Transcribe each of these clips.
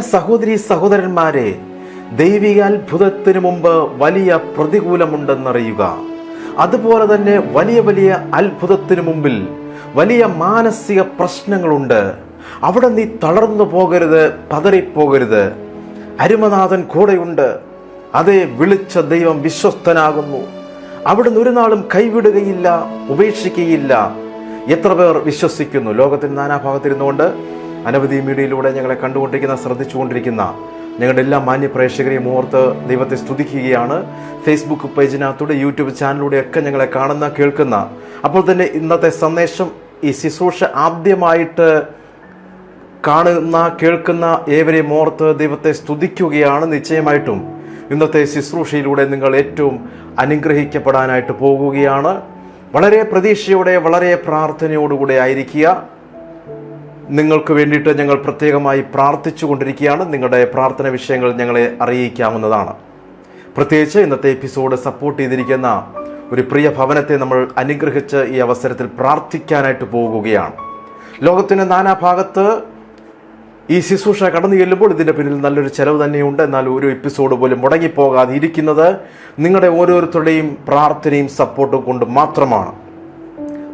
സഹോദരി സഹോദരന്മാരെ ദൈവിക അത്ഭുതത്തിനു മുമ്പ് വലിയ പ്രതികൂലമുണ്ടെന്നറിയുക. അതുപോലെ തന്നെ വലിയ വലിയ അത്ഭുതത്തിനു മുമ്പിൽ വലിയ മാനസിക പ്രശ്നങ്ങളുണ്ട്. അവിടെ നീ തളർന്നു പോകരുത് പതറിപ്പോകരുത്. അരുമനാഥൻ കൂടെയുണ്ട്. അതേ വിളിച്ച ദൈവം വിശ്വസ്തനാകുന്നു. അവിടുന്ന് ഒരു നാളും കൈവിടുകയില്ല ഉപേക്ഷിക്കുകയില്ല. എത്ര പേർ വിശ്വസിക്കുന്നു? ലോകത്തിന് നാനാഭാഗത്തിരുന്നുകൊണ്ട് അനവധി മീഡിയയിലൂടെ ഞങ്ങളെ കണ്ടുകൊണ്ടിരിക്കുന്ന ശ്രദ്ധിച്ചുകൊണ്ടിരിക്കുന്ന ഞങ്ങളുടെ എല്ലാ മാന്യപ്രേക്ഷകരെയും ഓർത്ത് ദൈവത്തെ സ്തുതിക്കുകയാണ്. ഫേസ്ബുക്ക് പേജിനകത്തൂടെ യൂട്യൂബ് ചാനലിലൂടെ ഒക്കെ ഞങ്ങളെ കാണുന്ന കേൾക്കുന്ന. അപ്പോൾ തന്നെ ഇന്നത്തെ സന്ദേശം ഈ ശുശ്രൂഷ ആദ്യമായിട്ട് കാണുന്ന കേൾക്കുന്ന ഏവരെയും ഓർത്ത് ദൈവത്തെ സ്തുതിക്കുകയാണ്. നിശ്ചയമായിട്ടും ഇന്നത്തെ ശുശ്രൂഷയിലൂടെ നിങ്ങൾ ഏറ്റവും അനുഗ്രഹിക്കപ്പെടാനായിട്ട് പോകുകയാണ്. വളരെ പ്രതീക്ഷയോടെ വളരെ പ്രാർത്ഥനയോടുകൂടെ ആയിരിക്കുക. നിങ്ങൾക്ക് വേണ്ടിയിട്ട് ഞങ്ങൾ പ്രത്യേകമായി പ്രാർത്ഥിച്ചു കൊണ്ടിരിക്കുകയാണ്. നിങ്ങളുടെ പ്രാർത്ഥന വിഷയങ്ങൾ ഞങ്ങളെ അറിയിക്കാവുന്നതാണ്. പ്രത്യേകിച്ച് ഇന്നത്തെ എപ്പിസോഡ് സപ്പോർട്ട് ചെയ്തിരിക്കുന്ന ഒരു പ്രിയ ഭവനത്തെ നമ്മൾ അനുഗ്രഹിച്ച് ഈ അവസരത്തിൽ പ്രാർത്ഥിക്കാനായിട്ട് പോകുകയാണ്. ലോകത്തിന്റെ നാനാഭാഗത്ത് ഈ ശുശ്രൂഷ കടന്നു ചെല്ലുമ്പോൾ ഇതിന്റെ പിന്നിൽ നല്ലൊരു ചെലവ് തന്നെയുണ്ട്. എന്നാൽ ഒരു എപ്പിസോഡ് പോലും മുടങ്ങിപ്പോകാതെ ഇരിക്കുന്നത് നിങ്ങളുടെ ഓരോരുത്തരുടെയും പ്രാർത്ഥനയും സപ്പോർട്ടും കൊണ്ട് മാത്രമാണ്.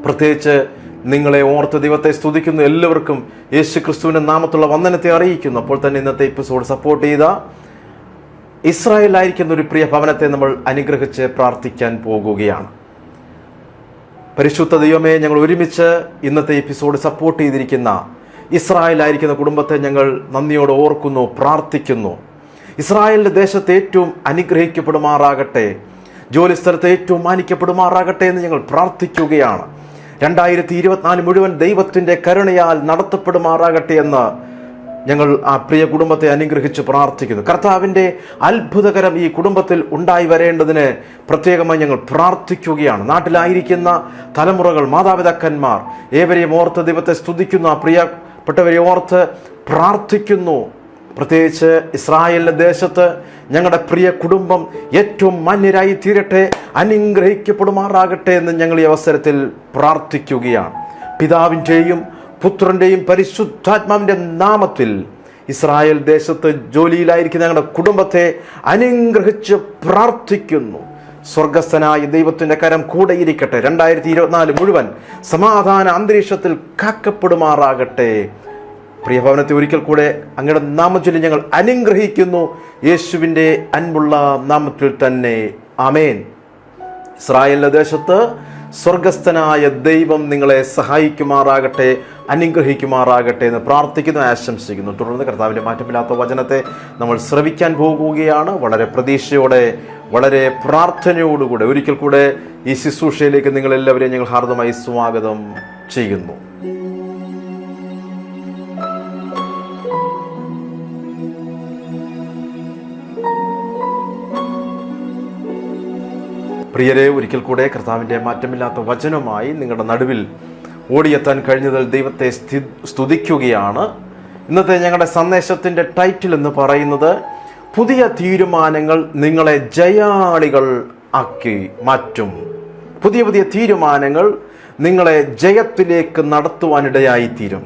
പ്രത്യേകിച്ച് നിങ്ങളെ ഓർത്ത് ദൈവത്തെ സ്തുതിക്കുന്ന. എല്ലാവർക്കും യേശു ക്രിസ്തുവിന്റെ നാമത്തുള്ള വന്ദനത്തെ അറിയിക്കുന്നു. അപ്പോൾ തന്നെ ഇന്നത്തെ എപ്പിസോഡ് സപ്പോർട്ട് ചെയ്ത ഇസ്രായേലായിരിക്കുന്ന ഒരു പ്രിയ ഭവനത്തെ നമ്മൾ അനുഗ്രഹിച്ച് പ്രാർത്ഥിക്കാൻ പോകുകയാണ്. പരിശുദ്ധ ദൈവമേ ഞങ്ങൾ ഒരുമിച്ച് ഇന്നത്തെ എപ്പിസോഡ് സപ്പോർട്ട് ചെയ്തിരിക്കുന്ന ഇസ്രായേലായിരിക്കുന്ന കുടുംബത്തെ ഞങ്ങൾ നന്ദിയോടെ ഓർക്കുന്നു പ്രാർത്ഥിക്കുന്നു. ഇസ്രായേലിന്റെ ദേശത്ത് ഏറ്റവും അനുഗ്രഹിക്കപ്പെടുമാറാകട്ടെ ജോലിസ്ഥലത്ത് ഏറ്റവും മാനിക്കപ്പെടുമാറാകട്ടെ എന്ന് ഞങ്ങൾ പ്രാർത്ഥിക്കുകയാണ്. രണ്ടായിരത്തി ഇരുപത്തിനാല് മുഴുവൻ ദൈവത്തിന്റെ കരുണയാൽ നടത്തപ്പെടുമാറാകട്ടെ എന്ന് ഞങ്ങൾ ആ പ്രിയ കുടുംബത്തെ അനുഗ്രഹിച്ച് പ്രാർത്ഥിക്കുന്നു. കർത്താവിന്റെ അത്ഭുതകരം ഈ കുടുംബത്തിൽ ഉണ്ടായി വരേണ്ടതിന് പ്രത്യേകമായി ഞങ്ങൾ പ്രാർത്ഥിക്കുകയാണ്. നാട്ടിലായിരിക്കുന്ന തലമുറകൾ മാതാപിതാക്കന്മാർ ഏവരെയും ഓർത്ത് ദൈവത്തെ സ്തുതിക്കുന്നു. ആ പ്രിയപ്പെട്ടവരെ ഓർത്ത് പ്രാർത്ഥിക്കുന്നു. പ്രത്യേകിച്ച് ഇസ്രായേലിന്റെ ദേശത്ത് ഞങ്ങളുടെ പ്രിയ കുടുംബം ഏറ്റവും മാന്യരായി തീരട്ടെ അനുഗ്രഹിക്കപ്പെടുമാറാകട്ടെ എന്ന് ഞങ്ങൾ ഈ അവസരത്തിൽ പ്രാർത്ഥിക്കുകയാണ്. പിതാവിന്റെയും പുത്രന്റെയും പരിശുദ്ധാത്മാവിന്റെ നാമത്തിൽ ഇസ്രായേൽ ദേശത്ത് ജോലിയിലായിരിക്കുന്ന ഞങ്ങളുടെ കുടുംബത്തെ അനുഗ്രഹിച്ച് പ്രാർത്ഥിക്കുന്നു. സ്വർഗസ്ഥനായ ദൈവത്തിന്റെ കരം കൂടെ ഇരിക്കട്ടെ രണ്ടായിരത്തി ഇരുപത്തിനാല് മുഴുവൻ സമാധാന അന്തരീക്ഷത്തിൽ കാക്കപ്പെടുമാറാകട്ടെ. പ്രിയ ഭവനത്തെ ഒരിക്കൽ കൂടെ അങ്ങയുടെ നാമത്തിൽ ഞങ്ങൾ അനുഗ്രഹിക്കുന്നു. യേശുവിന്റെ അൻപുള്ള നാമത്തിൽ തന്നെ. അമേൻ ഇസ്രായേലിന്റെ ദേശത്ത് സ്വർഗസ്ഥനായ ദൈവം നിങ്ങളെ സഹായിക്കുമാറാകട്ടെ അനുഗ്രഹിക്കുമാറാകട്ടെ എന്ന് പ്രാർത്ഥിക്കുന്നു ആശംസിക്കുന്നു. തുടർന്ന് കർത്താവിന്റെ മാറ്റമില്ലാത്ത വചനത്തെ നമ്മൾ ശ്രവിക്കാൻ പോകുകയാണ്. വളരെ പ്രതീക്ഷയോടെ വളരെ പ്രാർത്ഥനയോടുകൂടെ ഒരിക്കൽ കൂടെ ഈ ശുശ്രൂഷയിലേക്ക് നിങ്ങളെല്ലാവരെയും ഞങ്ങൾ ഹാർദമായി സ്വാഗതം ചെയ്യുന്നു. പ്രിയരെ ഒരിക്കൽ കൂടെ കർത്താവിന്റെ മാറ്റമില്ലാത്ത വചനമായി നിങ്ങളുടെ നടുവിൽ ഓടിയെത്താൻ കഴിഞ്ഞതിൽ ദൈവത്തെ സ്ഥി- സ്തുതിക്കുകയാണ്. ഇന്നത്തെ ഞങ്ങളുടെ സന്ദേശത്തിന്റെ ടൈറ്റിൽ എന്ന് പറയുന്നത് പുതിയ തീരുമാനങ്ങൾ നിങ്ങളെ ജയാളികൾ ആക്കി മാറ്റും. പുതിയ പുതിയ തീരുമാനങ്ങൾ നിങ്ങളെ ജയത്തിലേക്ക് നടത്തുവാനിടയായി തീരും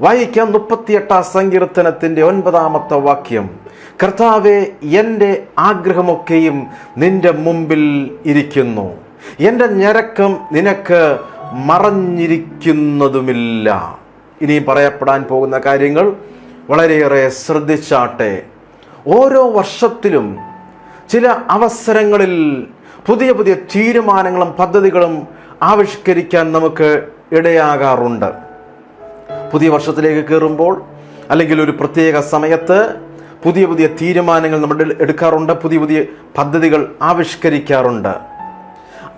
വായിക്കാം മുപ്പത്തിയെട്ടാം സങ്കീർത്തനത്തിന്റെ ഒൻപതാമത്തെ വാക്യം. കർത്താവെ എന്റെ ആഗ്രഹമൊക്കെയും നിന്റെ മുമ്പിൽ ഇരിക്കുന്നു. എന്റെ ഞരക്കം നിനക്ക് മറഞ്ഞിരിക്കുന്നതുമില്ല. ഇനിയും പറയപ്പെടാൻ പോകുന്ന കാര്യങ്ങൾ വളരെയേറെ ശ്രദ്ധിച്ചാട്ടെ. ഓരോ വർഷത്തിലും ചില അവസരങ്ങളിൽ പുതിയ പുതിയ തീരുമാനങ്ങളും പദ്ധതികളും ആവിഷ്കരിക്കാൻ നമുക്ക് ഇടയാകാറുണ്ട്. പുതിയ വർഷത്തിലേക്ക് കയറുമ്പോൾ അല്ലെങ്കിൽ ഒരു പ്രത്യേക സമയത്ത് പുതിയ പുതിയ തീരുമാനങ്ങൾ നമ്മൾ എടുക്കാറുണ്ട് പുതിയ പുതിയ പദ്ധതികൾ ആവിഷ്കരിക്കാറുണ്ട്.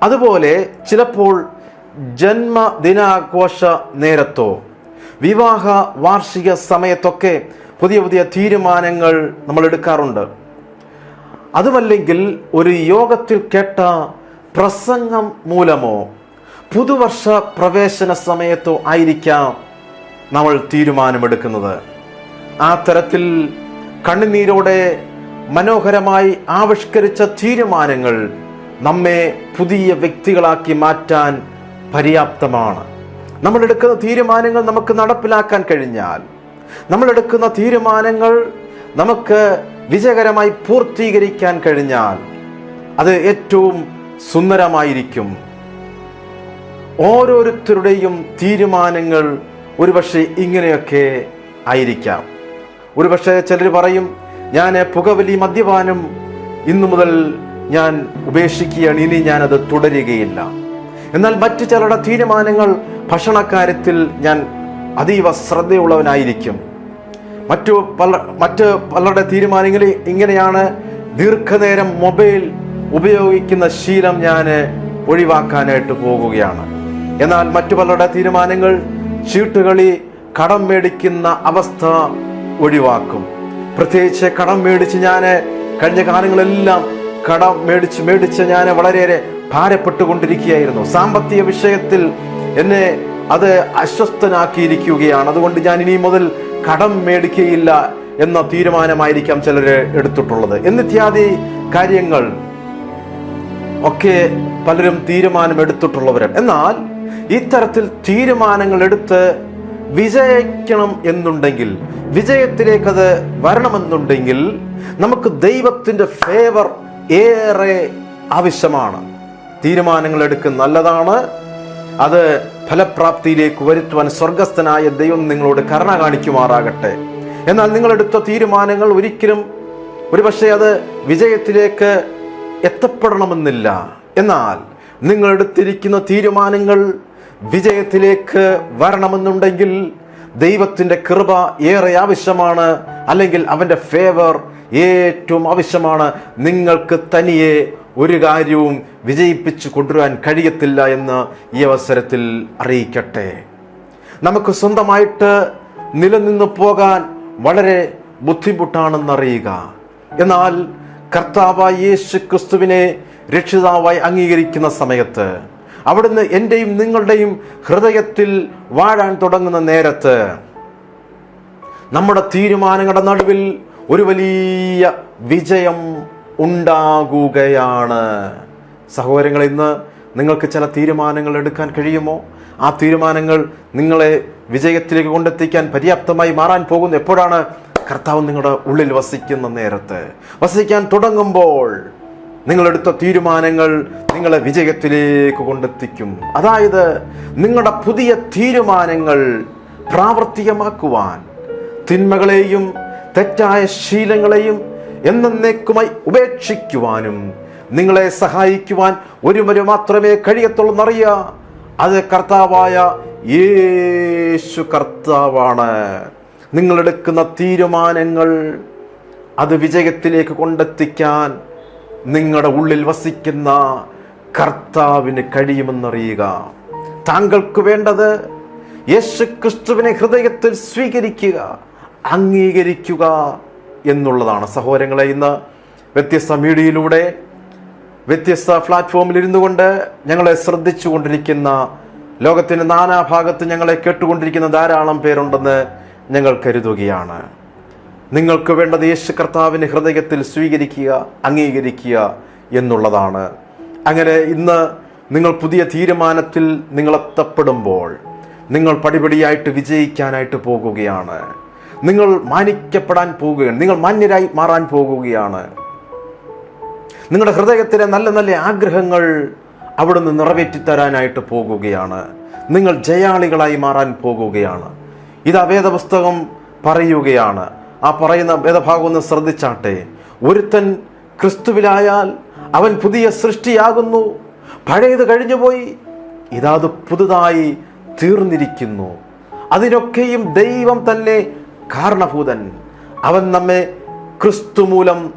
അതുപോലെ ചിലപ്പോൾ ജന്മദിനാഘോഷ നേരത്തോ വിവാഹ വാർഷിക സമയത്തൊക്കെ പുതിയ പുതിയ തീരുമാനങ്ങൾ നമ്മൾ എടുക്കാറുണ്ട്. അതുമല്ലെങ്കിൽ ഒരു യോഗത്തിൽ കേട്ട പ്രസംഗം മൂലമോ പുതുവർഷ പ്രവേശന സമയത്തോ ആയിരിക്കാം നമ്മൾ തീരുമാനമെടുക്കുന്നത്. ആ തരത്തിൽ കണ്ണുനീരോടെ മനോഹരമായി ആവിഷ്കരിച്ച തീരുമാനങ്ങൾ നമ്മെ പുതിയ വ്യക്തികളാക്കി മാറ്റാൻ പര്യാപ്തമാണ്. നമ്മൾ എടുക്കുന്ന തീരുമാനങ്ങൾ നമുക്ക് നടപ്പിലാക്കാൻ കഴിഞ്ഞാൽ നമ്മൾ എടുക്കുന്ന തീരുമാനങ്ങൾ നമുക്ക് വിജയകരമായി പൂർത്തീകരിക്കാൻ കഴിഞ്ഞാൽ അത് ഏറ്റവും സുന്ദരമായിരിക്കും. ഓരോരുത്തരുടെയും തീരുമാനങ്ങൾ ഒരുപക്ഷെ ഇങ്ങനെയൊക്കെ ആയിരിക്കാം. ഒരുപക്ഷെ ചിലർ പറയും ഞാൻ പുകവലി മദ്യപാനം ഇന്നു മുതൽ ഞാൻ ഉപേക്ഷിക്കുകയാണ് ഇനി ഞാനത് തുടരുകയില്ല. എന്നാൽ മറ്റു ചിലരുടെ തീരുമാനങ്ങൾ ഭക്ഷണക്കാര്യത്തിൽ ഞാൻ അതീവ ശ്രദ്ധയുള്ളവനായിരിക്കും. മറ്റു പല മറ്റ് പലരുടെ തീരുമാനങ്ങൾ ഇങ്ങനെയാണ് ദീർഘനേരം മൊബൈൽ ഉപയോഗിക്കുന്ന ശീലം ഞാൻ ഒഴിവാക്കാനായിട്ട് പോകുകയാണ്. എന്നാൽ മറ്റു പലരുടെ തീരുമാനങ്ങൾ ചീട്ടുകളി കടം മേടിക്കുന്ന അവസ്ഥ ഒഴിവാക്കും. പ്രത്യേകിച്ച് കടം മേടിച്ച് ഞാൻ കഴിഞ്ഞ കാലങ്ങളെല്ലാം കടം മേടിച്ച് മേടിച്ച് ഞാൻ വളരെയേറെ ഭാരപ്പെട്ടുകൊണ്ടിരിക്കുകയായിരുന്നു. സാമ്പത്തിക വിഷയത്തിൽ എന്നെ അത് അസ്വസ്ഥനാക്കിയിരിക്കുകയാണ്. അതുകൊണ്ട് ഞാൻ ഇനി മുതൽ കടം മേടിക്കുകയില്ല എന്ന തീരുമാനമായിരിക്കാം ചിലർ എടുത്തിട്ടുള്ളത്. എന്നിത്യാദി കാര്യങ്ങൾ ഒക്കെ പലരും തീരുമാനം എടുത്തിട്ടുള്ളവരാണ് എന്നാൽ ഇത്തരത്തിൽ തീരുമാനങ്ങൾ എടുത്ത് വിജയിക്കണം എന്നുണ്ടെങ്കിൽ വിജയത്തിലേക്ക് അത് വരണമെന്നുണ്ടെങ്കിൽ നമുക്ക് ദൈവത്തിന്റെ ഫേവർ ഏറെ ആവശ്യമാണ്. തീരുമാനങ്ങൾ എടുക്കുന്ന നല്ലതാണ്. അത് ഫലപ്രാപ്തിയിലേക്ക് വരുത്തുവാൻ സ്വർഗസ്ഥനായ ദൈവം നിങ്ങളോട് കരുണ കാണിക്കുമാറാകട്ടെ. എന്നാൽ നിങ്ങളെടുത്ത തീരുമാനങ്ങൾ ഒരിക്കലും ഒരുപക്ഷെ അത് വിജയത്തിലേക്ക് എത്തപ്പെടണമെന്നില്ല. എന്നാൽ നിങ്ങളെടുത്തിരിക്കുന്ന തീരുമാനങ്ങൾ വിജയത്തിലേക്ക് വരണമെന്നുണ്ടെങ്കിൽ ദൈവത്തിന്റെ കൃപ ഏറെ ആവശ്യമാണ് അല്ലെങ്കിൽ അവന്റെ ഫേവർ ഏറ്റവും ആവശ്യമാണ്. നിങ്ങൾക്ക് തനിയെ ഒരു കാര്യവും വിജയിപ്പിച്ചു കൊണ്ടുവരാൻ കഴിയത്തില്ല എന്ന് ഈ അവസരത്തിൽ അറിയിക്കട്ടെ. നമുക്ക് സ്വന്തമായിട്ട് നിലനിന്ന് പോകാൻ വളരെ ബുദ്ധിമുട്ടാണെന്നറിയുക. എന്നാൽ കർത്താവായ യേശു ക്രിസ്തുവിനെ രക്ഷിതാവായി അംഗീകരിക്കുന്ന സമയത്ത് അവിടുന്ന് എന്റെയും നിങ്ങളുടെയും ഹൃദയത്തിൽ വാഴാൻ തുടങ്ങുന്ന നേരത്ത് നമ്മുടെ തീരുമാനങ്ങളുടെ നടുവിൽ ഒരു വലിയ വിജയം ഉണ്ടാകുകയാണ്. സഹോദരങ്ങൾ ഇന്ന് നിങ്ങൾക്ക് ചില തീരുമാനങ്ങൾ എടുക്കാൻ കഴിയുമോ? ആ തീരുമാനങ്ങൾ നിങ്ങളെ വിജയത്തിലേക്ക് കൊണ്ടെത്തിക്കാൻ പര്യാപ്തമായി മാറാൻ പോകുന്നു എപ്പോഴാണ്? കർത്താവ് നിങ്ങളുടെ ഉള്ളിൽ വസിക്കുന്ന നേരത്ത്. വസിക്കാൻ തുടങ്ങുമ്പോൾ നിങ്ങളെടുത്ത തീരുമാനങ്ങൾ നിങ്ങളെ വിജയത്തിലേക്ക് കൊണ്ടെത്തിക്കും. അതായത് നിങ്ങളുടെ പുതിയ തീരുമാനങ്ങൾ പ്രാവർത്തികമാക്കുവാൻ തിന്മകളെയും തെറ്റായ ശീലങ്ങളെയും എന്നേക്കുമായി ഉപേക്ഷിക്കുവാനും നിങ്ങളെ സഹായിക്കുവാൻ ഒരുവന് മാത്രമേ കഴിയത്തുള്ളൂ എന്നറിയുക അത് കർത്താവായ യേശു കർത്താവാണ്. നിങ്ങളെടുക്കുന്ന തീരുമാനങ്ങൾ അത് വിജയത്തിലേക്ക് കൊണ്ടെത്തിക്കാൻ നിങ്ങളുടെ ഉള്ളിൽ വസിക്കുന്ന കർത്താവിന് കഴിയുമെന്നറിയുക. താങ്കൾക്ക് വേണ്ടത് യേശു ക്രിസ്തുവിനെ ഹൃദയത്തിൽ സ്വീകരിക്കുക അംഗീകരിക്കുക എന്നുള്ളതാണ്. സഹോദരങ്ങളെ ഇന്ന് വ്യത്യസ്ത മീഡിയയിലൂടെ വ്യത്യസ്ത പ്ലാറ്റ്ഫോമിൽ ഇരുന്നു കൊണ്ട് ഞങ്ങളെ ശ്രദ്ധിച്ചു കൊണ്ടിരിക്കുന്ന ലോകത്തിന്റെ നാനാഭാഗത്ത് ഞങ്ങളെ കേട്ടുകൊണ്ടിരിക്കുന്ന ധാരാളം പേരുണ്ടെന്ന് ഞങ്ങൾ കരുതുകയാണ്. നിങ്ങൾക്ക് വേണ്ടത് യേശു കർത്താവിനെ ഹൃദയത്തിൽ സ്വീകരിക്കുക അംഗീകരിക്കുക എന്നുള്ളതാണ്. അങ്ങനെ ഇന്ന് നിങ്ങൾ പുതിയ തീരുമാനത്തിൽ നിങ്ങളെത്തപ്പെടുമ്പോൾ നിങ്ങൾ പടിപടിയായിട്ട് വിജയിക്കാനായിട്ട് പോകുകയാണ്. നിങ്ങൾ മാനിക്കപ്പെടാൻ പോകുകയാണ്. നിങ്ങൾ മാന്യരായി മാറാൻ പോകുകയാണ്. നിങ്ങളുടെ ഹൃദയത്തിലെ നല്ല നല്ല ആഗ്രഹങ്ങൾ അവിടുന്ന് നിറവേറ്റി തരാനായിട്ട് പോകുകയാണ്. നിങ്ങൾ ജയാളികളായി മാറാൻ പോകുകയാണ്. ഇത് വേദപുസ്തകം പറയുകയാണ്. ആ പറയുന്ന വേദഭാഗം ഒന്ന് ശ്രദ്ധിച്ചാട്ടെ. ഒരുത്തൻ ക്രിസ്തുവിലായാൽ അവൻ പുതിയ സൃഷ്ടിയാകുന്നു. പഴയത് കഴിഞ്ഞുപോയി. ഇതാത് പുതുതായി തീർന്നിരിക്കുന്നു. അതിനൊക്കെയും ദൈവം തന്നെ കാരണഭൂതൻ. അവൻ നമ്മെ ക്രിസ്തു മൂലം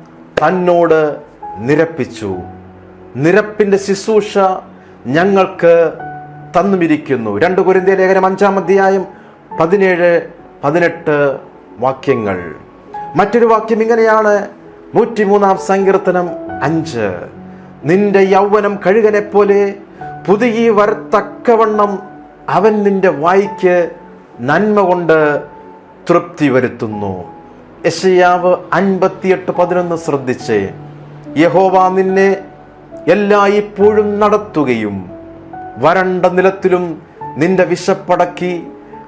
തന്നോട് നിരപ്പിച്ചു. നിരപ്പിന്റെ ശുശ്രൂഷ ഞങ്ങൾക്ക് തന്നുമിരിക്കുന്നു. രണ്ട് കുരിന്തിയ ലേഖനം അഞ്ചാം അധ്യായം പതിനേഴ് പതിനെട്ട് വാക്യങ്ങൾ. മറ്റൊരു വാക്യം ഇങ്ങനെയാണ്. നൂറ്റിമൂന്നാം സങ്കീർത്തനം അഞ്ച്. നിന്റെ യൗവനം കഴുകനെ പോലെ പുതുകി വരത്തക്കവണ്ണം അവൻ നിന്റെ വായിക്ക് നന്മ കൊണ്ട് തൃപ്തി വരുത്തുന്നു. യശയാവ് അൻപത്തിയെട്ട് പതിനൊന്ന് ശ്രദ്ധിച്ച്. യഹോവ നിന്നെ എല്ലായ്പ്പോഴും നടത്തുകയും വരണ്ട നിലത്തിലും നിന്റെ വിശപ്പടക്കി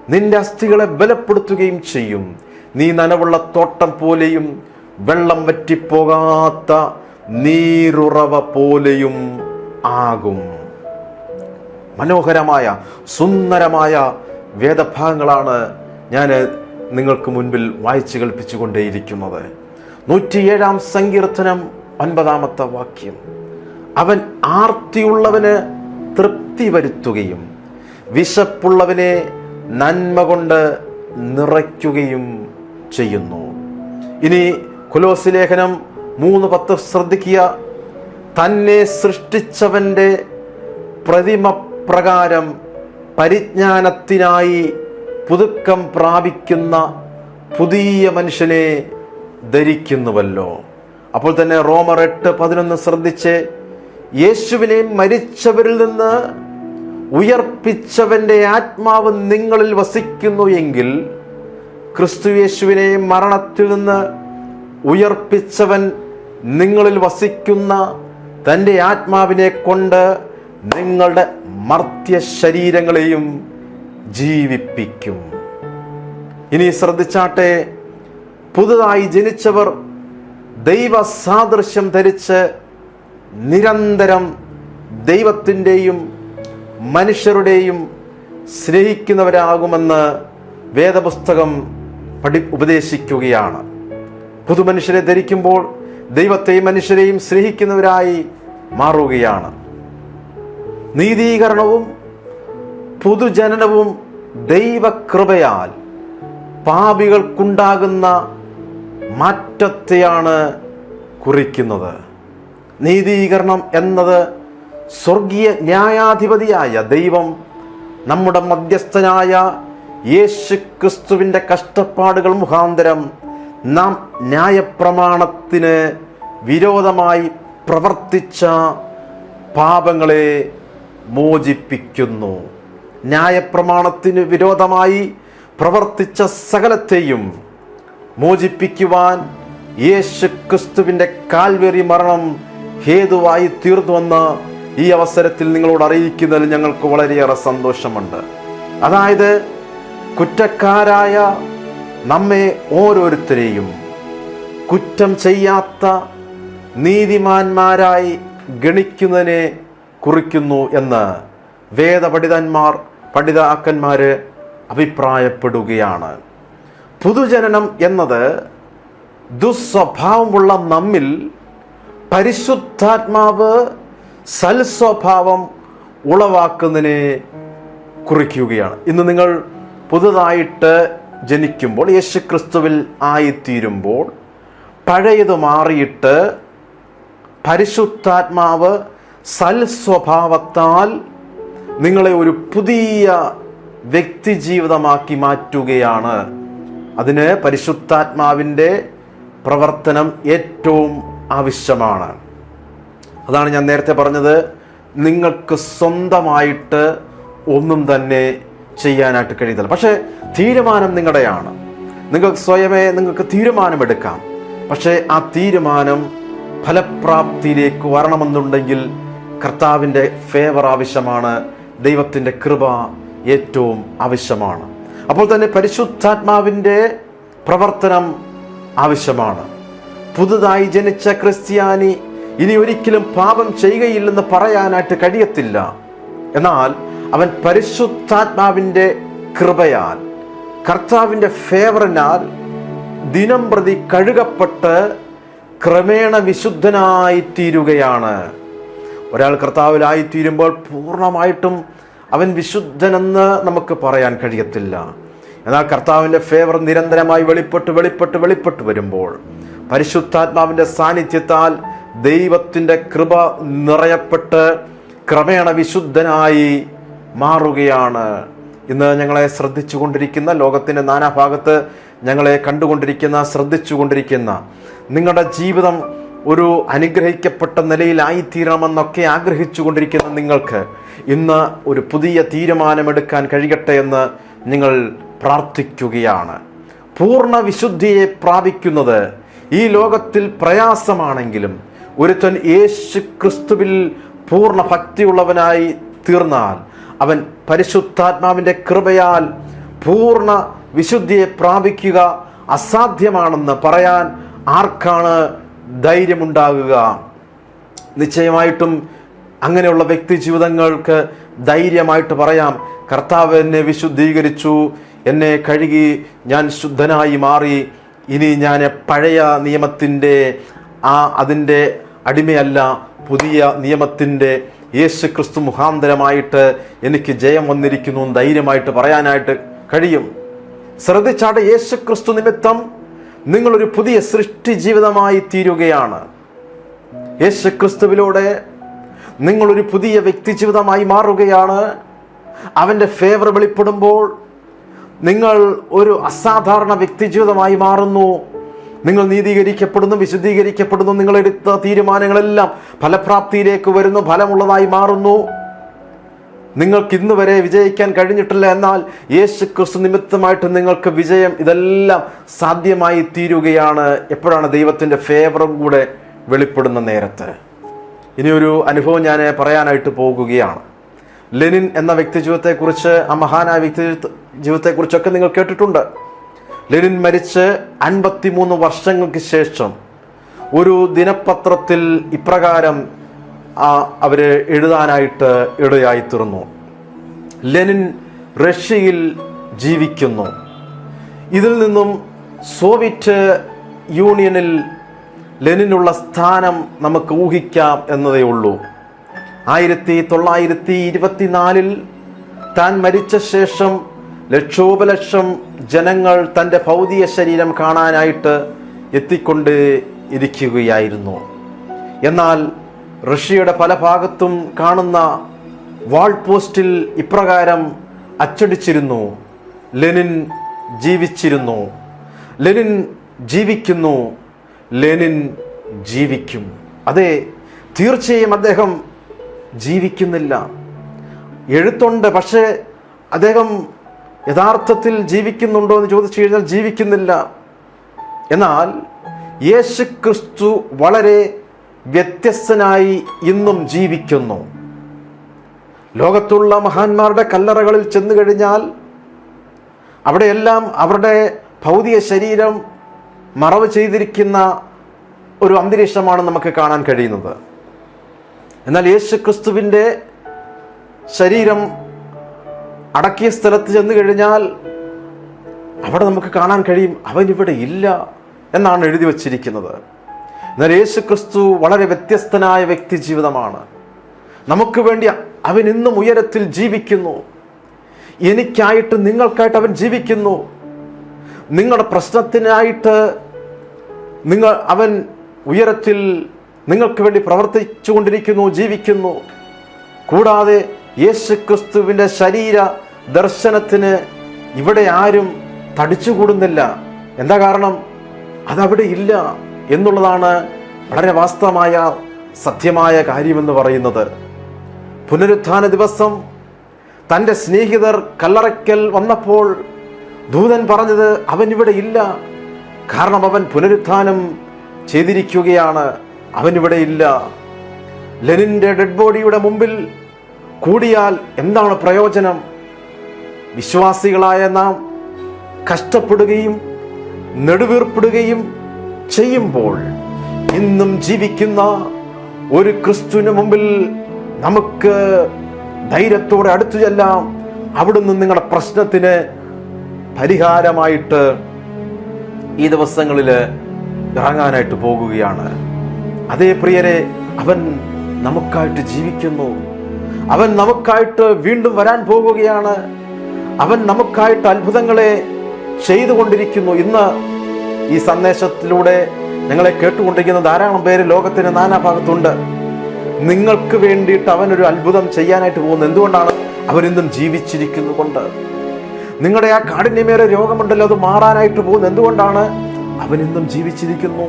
നിന്റെ അസ്ഥികളെ ബലപ്പെടുത്തുകയും ചെയ്യും. നീ നനവുള്ള തോട്ടം പോലെയും വെള്ളം വറ്റിപ്പോകാത്ത നീരുറവ പോലെയും ആകും. മനോഹരമായ സുന്ദരമായ വേദഭാഗങ്ങളാണ് ഞാൻ നിങ്ങൾക്ക് മുൻപിൽ വായിച്ചു കൽപ്പിച്ചുകൊണ്ടേയിരിക്കുന്നത് നൂറ്റിയേഴാം സങ്കീർത്തനം ഒൻപതാമത്തെ വാക്യം. അവൻ ആർത്തിയുള്ളവന് തൃപ്തി വരുത്തുകയും വിശപ്പുള്ളവനെ നന്മ കൊണ്ട് നിറയ്ക്കുകയും ചെയ്യുന്നു. ഇനി കുലോസ് ലേഖനം മൂന്ന് പത്ത് ശ്രദ്ധിക്കുക. തന്നെ സൃഷ്ടിച്ചവന്റെ പ്രതിമ പ്രകാരം പരിജ്ഞാനത്തിനായി പുതുക്കം പ്രാപിക്കുന്ന പുതിയ മനുഷ്യനെ ധരിക്കുന്നുവല്ലോ. അപ്പോൾ തന്നെ റോമർ എട്ട് പതിനൊന്ന് ശ്രദ്ധിച്ച് യേശുവിനെ മരിച്ചവരിൽ നിന്ന് ഉയർപ്പിച്ചവന്റെ ആത്മാവ് നിങ്ങളിൽ വസിക്കുന്നു എങ്കിൽ ക്രിസ്തു യേശുവിനെ മരണത്തിൽ നിന്ന് ഉയർപ്പിച്ചവൻ നിങ്ങളിൽ വസിക്കുന്ന തന്റെ ആത്മാവിനെ കൊണ്ട് നിങ്ങളുടെ മർത്യ ശരീരങ്ങളെയും ജീവിപ്പിക്കും. ഇനി ശ്രദ്ധിച്ചാട്ടെ പുതുതായി ജനിച്ചവർ ദൈവ സാദൃശ്യം ധരിച്ച് നിരന്തരം ദൈവത്തിന്റെയും മനുഷ്യരുടെയും സ്നേഹിക്കുന്നവരാകുമെന്ന് വേദപുസ്തകം പഠി ഉപദേശിക്കുകയാണ്. പുതുമനുഷ്യരെ ധരിക്കുമ്പോൾ ദൈവത്തെയും മനുഷ്യരെയും സ്നേഹിക്കുന്നവരായി മാറുകയാണ്. നീതീകരണവും പുതുജനനവും ദൈവകൃപയാൽ പാപികൾക്കുണ്ടാകുന്ന മാറ്റത്തെയാണ് കുറിക്കുന്നത്. നീതീകരണം എന്നത് സ്വർഗീയ ന്യായാധിപതിയായ ദൈവം നമ്മുടെ മധ്യസ്ഥനായ യേശു ക്രിസ്തുവിന്റെ കഷ്ടപ്പാടുകൾ മുഖാന്തരം നാം ന്യായപ്രമാണത്തിന് വിരോധമായി പ്രവർത്തിച്ച പാപങ്ങളെ മോചിപ്പിക്കുന്നു. ന്യായപ്രമാണത്തിന് വിരോധമായി പ്രവർത്തിച്ച സകലത്തെയും മോചിപ്പിക്കുവാൻ യേശു ക്രിസ്തുവിന്റെ കാൽവെറി മരണം ഹേതുവായി തീർന്നുവെന്ന് ഈ അവസരത്തിൽ നിങ്ങളോട് അറിയിക്കുന്നതിൽ ഞങ്ങൾക്ക് വളരെയേറെ സന്തോഷമുണ്ട്. അതായത് കുറ്റക്കാരായ നമ്മെ ഓരോരുത്തരെയും കുറ്റം ചെയ്യാത്ത നീതിമാന്മാരായി ഗണിക്കുന്നതിനെ കുറിക്കുന്നു എന്ന് വേദപണ്ഡിതന്മാർ പണ്ഡിതാക്കന്മാർ അഭിപ്രായപ്പെടുകയാണ്. പുതുജനനം എന്നത് ദുസ്വഭാവമുള്ള നമ്മിൽ പരിശുദ്ധാത്മാവ് സൽസ്വഭാവം ഉളവാക്കുന്നതിനെ കുറിക്കുകയാണ്. ഇന്ന് നിങ്ങൾ പുതുതായിട്ട് ജനിക്കുമ്പോൾ യേശു ക്രിസ്തുവിൽ ആയിത്തീരുമ്പോൾ പഴയത് മാറിയിട്ട് പരിശുദ്ധാത്മാവ് സൽസ്വഭാവത്താൽ നിങ്ങളെ ഒരു പുതിയ വ്യക്തി ജീവിതമാക്കി മാറ്റുകയാണ്. അതിന് പരിശുദ്ധാത്മാവിന്റെ പ്രവർത്തനം ഏറ്റവും ആവശ്യമാണ്. അതാണ് ഞാൻ നേരത്തെ പറഞ്ഞത്. നിങ്ങൾക്ക് സ്വന്തമായിട്ട് ഒന്നും തന്നെ ചെയ്യാനായിട്ട് കഴിയുന്നില്ല. പക്ഷേ തീരുമാനം നിങ്ങളുടെയാണ്. നിങ്ങൾക്ക് സ്വയമേ നിങ്ങൾക്ക് തീരുമാനമെടുക്കാം. പക്ഷേ ആ തീരുമാനം ഫലപ്രാപ്തിയിലേക്ക് വരണമെന്നുണ്ടെങ്കിൽ കർത്താവിന്റെ ഫേവർ ആവശ്യമാണ്. ദൈവത്തിന്റെ കൃപ ഏറ്റവും ആവശ്യമാണ്. അപ്പോൾ തന്നെ പരിശുദ്ധാത്മാവിന്റെ പ്രവർത്തനം ആവശ്യമാണ്. പുതുതായി ജനിച്ച ക്രിസ്ത്യാനി ഇനി ഒരിക്കലും പാപം ചെയ്യുകയില്ലെന്ന് പറയാനായിട്ട് കഴിയത്തില്ല. എന്നാൽ അവൻ പരിശുദ്ധാത്മാവിന്റെ കൃപയാൽ കർത്താവിന്റെ ഫേവറിനാൽ ദിനം പ്രതി കഴുകപ്പെട്ട് ക്രമേണ വിശുദ്ധനായിത്തീരുകയാണ്. ഒരാൾ കർത്താവിലായിത്തീരുമ്പോൾ പൂർണമായിട്ടും അവൻ വിശുദ്ധനെന്ന് നമുക്ക് പറയാൻ കഴിയത്തില്ല. എന്നാൽ കർത്താവിന്റെ ഫേവർ നിരന്തരമായി വെളിപ്പെട്ട് വെളിപ്പെട്ട് വെളിപ്പെട്ട് വരുമ്പോൾ പരിശുദ്ധാത്മാവിന്റെ സാന്നിധ്യത്താൽ ദൈവത്തിന്റെ കൃപ നിറയപ്പെട്ട് ക്രമേണ വിശുദ്ധനായി മാറുകയാണ്. ഇന്ന് ഞങ്ങളെ ശ്രദ്ധിച്ചു കൊണ്ടിരിക്കുന്ന ലോകത്തിന്റെ നാനാഭാഗത്ത് ഞങ്ങളെ കണ്ടുകൊണ്ടിരിക്കുന്ന ശ്രദ്ധിച്ചു കൊണ്ടിരിക്കുന്ന നിങ്ങളുടെ ജീവിതം ഒരു അനുഗ്രഹിക്കപ്പെട്ട നിലയിലായിത്തീരണമെന്നൊക്കെ ആഗ്രഹിച്ചു കൊണ്ടിരിക്കുന്ന നിങ്ങൾക്ക് ഇന്ന് ഒരു പുതിയ തീരുമാനമെടുക്കാൻ കഴിയട്ടെ എന്ന് നിങ്ങൾ പ്രാർത്ഥിക്കുകയാണ്. പൂർണ വിശുദ്ധിയെ പ്രാപിക്കുന്നത് ഈ ലോകത്തിൽ പ്രയാസമാണെങ്കിലും ഒരുത്തൻ യേശു ക്രിസ്തുവിൽ പൂർണ ഭക്തിയുള്ളവനായി തീർന്നാൽ അവൻ പരിശുദ്ധാത്മാവിന്റെ കൃപയാൽ പൂർണ വിശുദ്ധിയെ പ്രാപിക്കുക അസാധ്യമാണെന്ന് പറയാൻ ആർക്കാണ് ധൈര്യമുണ്ടാകുക? നിശ്ചയമായിട്ടും അങ്ങനെയുള്ള വ്യക്തി ജീവിതങ്ങൾക്ക് ധൈര്യമായിട്ട് പറയാം കർത്താവ് എന്നെ വിശുദ്ധീകരിച്ചു എന്നെ കഴുകി ഞാൻ ശുദ്ധനായി മാറി ഇനി ഞാൻ പഴയ നിയമത്തിന്റെ ആ അതിന്റെ അടിമയല്ല പുതിയ നിയമത്തിന്റെ യേശു ക്രിസ്തു മുഖാന്തരമായിട്ട് എനിക്ക് ജയം വന്നിരിക്കുന്നു ധൈര്യമായിട്ട് പറയാനായിട്ട് കഴിയും. ശ്രദ്ധിച്ചാട്ട് യേശു ക്രിസ്തു നിമിത്തം നിങ്ങളൊരു പുതിയ സൃഷ്ടി ജീവിതമായി തീരുകയാണ്. യേശു ക്രിസ്തുവിലൂടെ നിങ്ങളൊരു പുതിയ വ്യക്തി ജീവിതമായി മാറുകയാണ്. അവന്റെ ഫേവർ വെളിപ്പെടുമ്പോൾ നിങ്ങൾ ഒരു അസാധാരണ വ്യക്തി ജീവിതമായി മാറുന്നു. നിങ്ങൾ നീതീകരിക്കപ്പെടുന്നു വിശുദ്ധീകരിക്കപ്പെടുന്നു നിങ്ങൾ എടുത്ത തീരുമാനങ്ങളെല്ലാം ഫലപ്രാപ്തിയിലേക്ക് വരുന്നു ഫലമുള്ളതായി മാറുന്നു. നിങ്ങൾക്ക് ഇന്ന് വരെ വിജയിക്കാൻ കഴിഞ്ഞിട്ടില്ല എന്നാൽ യേശു ക്രിസ്തു നിമിത്തമായിട്ട് നിങ്ങൾക്ക് വിജയം ഇതെല്ലാം സാധ്യമായി തീരുകയാണ്. എപ്പോഴാണ് ദൈവത്തിന്റെ ഫേവറും കൂടെ വെളിപ്പെടുന്ന നേരത്ത്? ഇനിയൊരു അനുഭവം ഞാൻ പറയാനായിട്ട് പോകുകയാണ്. ലെനിൻ എന്ന വ്യക്തി ജീവിതത്തെക്കുറിച്ച് ആ മഹാനായ വ്യക്തി ജീവിതത്തെക്കുറിച്ചൊക്കെ നിങ്ങൾ കേട്ടിട്ടുണ്ട്. ലെനിൻ മരിച്ച് അൻപത്തിമൂന്ന് വർഷങ്ങൾക്ക് ശേഷം ഒരു ദിനപത്രത്തിൽ ഇപ്രകാരം അവർ എഴുതാനായിട്ട് ഇടയായിത്തീർന്നു. ലെനിൻ റഷ്യയിൽ ജീവിക്കുന്നു. ഇതിൽ നിന്നും സോവിയറ്റ് യൂണിയനിൽ ലെനിനുള്ള സ്ഥാനം നമുക്ക് ഊഹിക്കാം എന്നതേ ഉള്ളൂ. ആയിരത്തി തൊള്ളായിരത്തി ഇരുപത്തിനാലിൽ താൻ മരിച്ച ശേഷം ലക്ഷോപലക്ഷം ജനങ്ങൾ തന്റെ ഭൗതിക ശരീരം കാണാനായിട്ട് എത്തിക്കൊണ്ട് ഇരിക്കുകയായിരുന്നു എന്നാൽ റഷ്യയുടെ പല ഭാഗത്തും കാണുന്ന വാൾ പോസ്റ്റിൽ ഇപ്രകാരം അച്ചടിച്ചിരുന്നു. ലെനിൻ ജീവിച്ചിരുന്നു. ലെനിൻ ജീവിക്കുന്നു. ലെനിൻ ജീവിക്കും. അതെ തീർച്ചയായും അദ്ദേഹം ജീവിക്കുന്നില്ല. എഴുത്തുണ്ട് പക്ഷേ അദ്ദേഹം യഥാർത്ഥത്തിൽ ജീവിക്കുന്നുണ്ടോ എന്ന് ചോദിച്ചു കഴിഞ്ഞാൽ ജീവിക്കുന്നില്ല. എന്നാൽ യേശു ക്രിസ്തു വളരെ വ്യത്യസ്തനായി ഇന്നും ജീവിക്കുന്നു. ലോകത്തുള്ള മഹാന്മാരുടെ കല്ലറകളിൽ ചെന്നു കഴിഞ്ഞാൽ അവിടെയെല്ലാം അവരുടെ ഭൗതിക ശരീരം മറവ് ചെയ്തിരിക്കുന്ന ഒരു അന്തരീക്ഷമാണ് നമുക്ക് കാണാൻ കഴിയുന്നത്. എന്നാൽ യേശു ക്രിസ്തുവിന്റെ ശരീരം അടക്കിയ സ്ഥലത്ത് ചെന്ന് കഴിഞ്ഞാൽ അവിടെ നമുക്ക് കാണാൻ കഴിയും അവൻ ഇവിടെ ഇല്ല എന്നാണ് എഴുതി വച്ചിരിക്കുന്നത്. എന്നാൽ യേശു ക്രിസ്തു വളരെ വ്യത്യസ്തനായ വ്യക്തി ജീവിതമാണ്. നമുക്ക് വേണ്ടി അവൻ ഇന്നും ഉയരത്തിൽ ജീവിക്കുന്നു. എനിക്കായിട്ട് നിങ്ങൾക്കായിട്ട് അവൻ ജീവിക്കുന്നു. നിങ്ങളുടെ പ്രശ്നത്തിനായിട്ട് നിങ്ങൾ അവൻ ഉയരത്തിൽ നിങ്ങൾക്ക് വേണ്ടി പ്രവർത്തിച്ചു കൊണ്ടിരിക്കുന്നു ജീവിക്കുന്നു. കൂടാതെ യേശു ക്രിസ്തുവിന്റെ ശരീര ദർശനത്തിന് ഇവിടെ ആരും തടിച്ചുകൂടുന്നില്ല. എന്താ കാരണം? അതവിടെ ഇല്ല എന്നുള്ളതാണ് വളരെ വാസ്തവമായ സത്യമായ കാര്യമെന്ന് പറയുന്നത്. പുനരുത്ഥാന ദിവസം തന്റെ സ്നേഹിതർ കല്ലറയ്ക്കൽ വന്നപ്പോൾ ദൂതൻ പറഞ്ഞത് അവൻ ഇവിടെ ഇല്ല. കാരണം അവൻ പുനരുത്ഥാനം ചെയ്തിരിക്കുകയാണ്. അവൻ ഇവിടെ ഇല്ല. ലെനിന്റെ ഡെഡ് ബോഡിയുടെ മുമ്പിൽ കൂടിയാൽ എന്താണ് പ്രയോജനം? വിശ്വാസികളായ നാം കഷ്ടപ്പെടുകയും നെടുവീർപ്പിടുകയും ചെയ്യുമ്പോൾ ഇന്നും ജീവിക്കുന്ന ഒരു ക്രിസ്തുവിന് മുമ്പിൽ നമുക്ക് ധൈര്യത്തോടെ അടുത്തു ചെല്ലാം അവിടുന്ന് നിങ്ങളുടെ പ്രശ്നത്തിന് പരിഹാരമായിട്ട് ഈ ദിവസങ്ങളിൽ ഇറങ്ങാനായിട്ട് പോകുകയാണ്. അതേ പ്രിയരെ അവൻ നമുക്കായിട്ട് ജീവിക്കുന്നു. അവൻ നമുക്കായിട്ട് വീണ്ടും വരാൻ പോകുകയാണ്. അവൻ നമുക്കായിട്ട് അത്ഭുതങ്ങളെ ചെയ്തുകൊണ്ടിരിക്കുന്നു. ഇന്ന് ഈ സന്ദേശത്തിലൂടെ നിങ്ങളെ കേട്ടുകൊണ്ടിരിക്കുന്ന ധാരാളം പേര് ലോകത്തിന് നാനാഭാഗത്തുണ്ട്. നിങ്ങൾക്ക് വേണ്ടിയിട്ട് അവൻ ഒരു അത്ഭുതം ചെയ്യാനായിട്ട് പോകുന്നു. എന്തുകൊണ്ടാണ് അവരിന്നും ജീവിച്ചിരിക്കുന്നു കൊണ്ട് നിങ്ങളുടെ ആ കാഠിന്യമേറെ രോഗമുണ്ടല്ലോ അത് മാറാനായിട്ട് പോകുന്നു. എന്തുകൊണ്ടാണ് അവനിന്നും ജീവിച്ചിരിക്കുന്നു?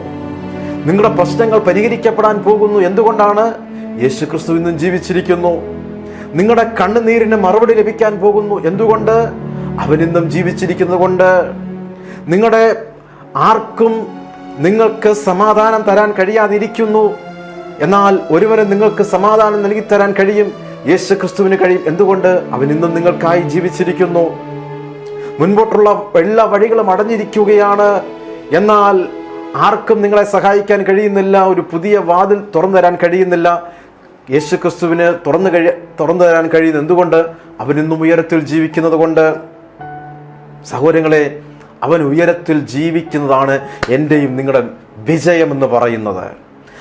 നിങ്ങളുടെ പ്രശ്നങ്ങൾ പരിഹരിക്കപ്പെടാൻ പോകുന്നു. എന്തുകൊണ്ടാണ് യേശു ക്രിസ്തു ഇന്നും ജീവിച്ചിരിക്കുന്നു? നിങ്ങളുടെ കണ്ണുനീരിന് മറുപടി ലഭിക്കാൻ പോകുന്നു എന്തുകൊണ്ട്? അവനിന്നും ജീവിച്ചിരിക്കുന്നതുകൊണ്ട് ജീവിച്ചിരിക്കുന്നത് കൊണ്ട്. നിങ്ങളുടെ ആർക്കും നിങ്ങൾക്ക് സമാധാനം തരാൻ കഴിയാതിരിക്കുന്നു. എന്നാൽ ഒരുവന് നിങ്ങൾക്ക് സമാധാനം നൽകി തരാൻ കഴിയും. യേശു ക്രിസ്തുവിന് കഴിയും. എന്തുകൊണ്ട്? അവൻ ഇന്നും നിങ്ങൾക്കായി ജീവിച്ചിരിക്കുന്നു. മുൻപോട്ടുള്ള എല്ലാ വഴികളും അടഞ്ഞിരിക്കുകയാണ്. എന്നാൽ ആർക്കും നിങ്ങളെ സഹായിക്കാൻ കഴിയുന്നില്ല. ഒരു പുതിയ വാതിൽ തുറന്നു തരാൻ കഴിയുന്നില്ല. യേശു ക്രിസ്തുവിന് തുറന്നു കഴി തുറന്നു തരാൻ കഴിയുന്നത് എന്തുകൊണ്ട്? അവൻ ഇന്നും ഉയരത്തിൽ ജീവിക്കുന്നത് കൊണ്ട്. സഹോദരങ്ങളെ അവൻ ഉയരത്തിൽ ജീവിക്കുന്നതാണ് എന്റെയും നിങ്ങളുടെ വിജയമെന്ന് പറയുന്നത്.